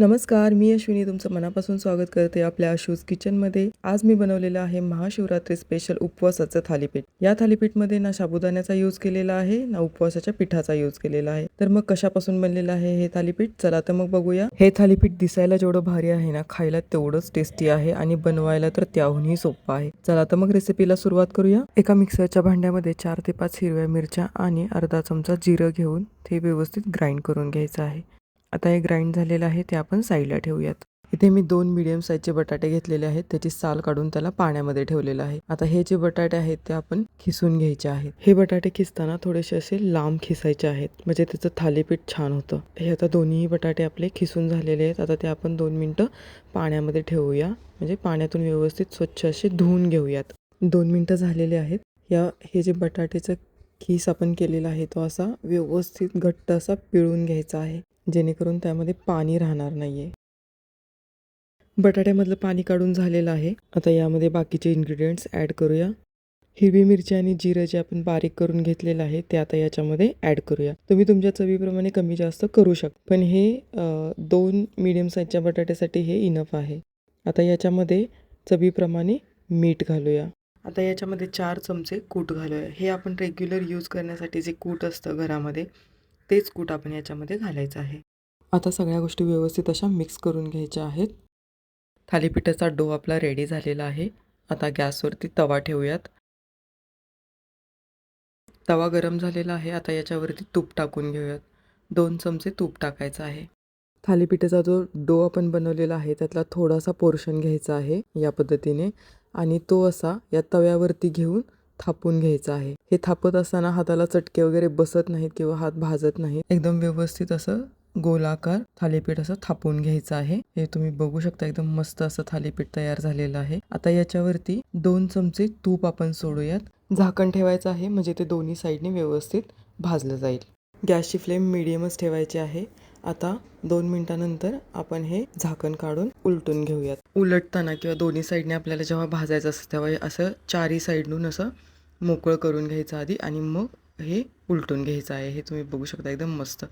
नमस्कार मी अश्विनी तुमचं मनापासून स्वागत करते आपल्या अशूज किचनमध्ये. आज मी बनवलेलं आहे महाशिवरात्री स्पेशल उपवासाचं थालीपीठ. या थालीपीठमध्ये ना साबुदाण्याचा यूज केलेला आहे ना उपवासाच्या पिठाचा यूज केलेला आहे. तर मग कशापासून बनलेलं आहे हे थालीपीठ? चला तर मग बघूया. हे थालीपीठ दिसायला जेवढं भारी आहे ना खायला तेवढंच टेस्टी आहे आणि बनवायला तर त्याहूनही सोपं आहे. चला तर मग रेसिपीला सुरुवात करूया. एका मिक्सरच्या भांड्यामध्ये चार ते पाच हिरव्या मिरच्या आणि अर्धा चमचा जिरं घेऊन ते व्यवस्थित ग्राइंड करून घ्यायचं आहे. आता हे ग्राइंड झालेलं आहे ते आपण साईडला ठेवूयात. इथे मी दोन मिडियम साईजचे बटाटे घेतलेले आहेत त्याची साल काढून त्याला पाण्यामध्ये ठेवलेलं आहे. आता हे जे बटाटे आहेत ते आपण खिसून घ्यायचे आहेत. हे बटाटे खिसताना थोडेसे असे लांब खिसायचे आहेत म्हणजे त्याचं थालीपीठ छान होतं. हे आता दोन्ही बटाटे आपले खिसून झालेले आहेत. आता ते आपण दोन मिनटं पाण्यामध्ये ठेवूया म्हणजे पाण्यातून व्यवस्थित स्वच्छ असे धुवून घेऊयात. दोन मिनटं झालेले आहेत. या हे जे बटाट्याचं खीस आपण केलेला आहे तो असा व्यवस्थित घट्ट असा पिळून घ्यायचा आहे. जेणेकरून त्यामध्ये पाणी राहणार नाहीये. बटाट्यामधलं पाणी काढून झालेलं आहे. आता यामध्ये बाकीचे इन्ग्रेडियंट्स ॲड करूया. हिरवी मिरची आणि जिरं जे आपण बारीक करून घेतलेलं आहे ते आता याच्यामध्ये ॲड करूया. तुम्ही तुमच्या चवीप्रमाणे कमी जास्त करू शकता. पण हे दोन मीडियम साईजच्या बटाट्यासाठी हे इनफ आहे. आता याच्यामध्ये चवीप्रमाणे मीठ घालूया. आता याच्यामध्ये चार चमचे कूट घालूया. हे आपण रेग्युलर यूज करण्यासाठी जे कूट असतं घरामध्ये तेच कूट आपण याच्यामध्ये घालायचं आहे. आता सगळ्या गोष्टी व्यवस्थित अशा मिक्स करून घ्यायच्या आहेत. थालीपीठाचा डो आपला रेडी झालेला आहे. आता गॅसवरती तवा ठेवूयात. तवा गरम झालेला आहे. आता याच्यावरती तूप टाकून घेऊयात. दोन चमचे तूप टाकायचं आहे. थालीपीठाचा जो डो आपण बनवलेला आहे त्यातला थोडासा पोर्शन घ्यायचा आहे या पद्धतीने. आणि तो असा या तव्यावरती घेऊन थापून घ्यायचं आहे. हे थापत असताना हाताला चटके वगैरे बसत नाहीत किंवा हात भाजत नाहीत. एकदम व्यवस्थित असं गोलाकार थालीपीठ असं थापून घ्यायचं आहे. हे तुम्ही बघू शकता एकदम मस्त असं थालीपीठ तयार झालेलं आहे. आता याच्यावरती दोन चमचे तूप आपण सोडूयात. झाकण ठेवायचं आहे म्हणजे ते दोन्ही साईडने व्यवस्थित भाजलं जाईल. गॅसची फ्लेम मिडियमच ठेवायची आहे. आता दोन मिनिटानंतर आपण हे झाकण काढून उलटून घेऊयात. उलटताना किंवा दोन्ही साईडने आपल्याला जेव्हा भाजायचं असतं तेव्हा असं चारही साईडून असं मोकळं करून घ्यायचं आधी आणि मग हे उलटून घ्यायचं आहे. हे तुम्ही बघू शकता एकदम मस्त.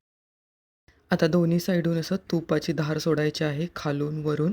आता दोन्ही साईडून असं तुपाची धार सोडायची आहे खालून वरून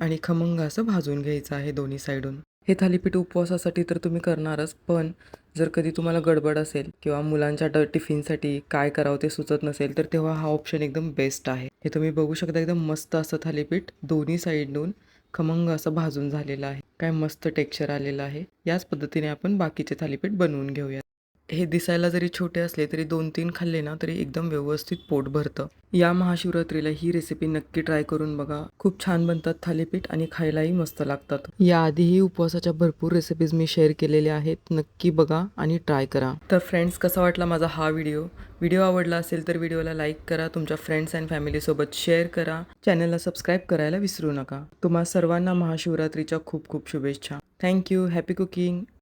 आणि खमंग असं भाजून घ्यायचं आहे दोन्ही साईडून हे थालीपीठ उपवासासाठी तर तुम्ही करणारच पण जर कधी तुम्हाला गडबड असेल किंवा मुलांच्या ड टिफिनसाठी काय करावं ते सुचत नसेल तर तेव्हा हा ऑप्शन एकदम बेस्ट आहे. हे तुम्ही बघू शकता एकदम मस्त असं थालीपीठ दोन्ही साईडून खमंग असं भाजून झालेलं आहे. काय मस्त टेक्स्चर आलेलं आहे. याच पद्धतीने आपण बाकीचे थालीपीठ बनवून घेऊया हे दिसायला जरी छोटे असले तरी दोन तीन खाल्ले ना तरी एकदम व्यवस्थित पोट भरतं. या महाशिवरात्रीला ही रेसिपी नक्की ट्राय करून बघा. खूप छान बनतात थालीपीठ आणि खायलाही मस्त लागतात. याआधीही उपवासाच्या भरपूर रेसिपीज मी शेअर केलेल्या आहेत. नक्की बघा आणि ट्राय करा. तर फ्रेंड्स कसा वाटला माझा हा व्हिडिओ व्हिडिओ आवडला असेल तर व्हिडिओला लाईक करा. तुमच्या फ्रेंड्स अँड फॅमिलीसोबत शेअर करा. चॅनलला सबस्क्राईब करायला विसरू नका. तुम्हा सर्वांना महाशिवरात्रीच्या खूप खूप शुभेच्छा. Thank you happy cooking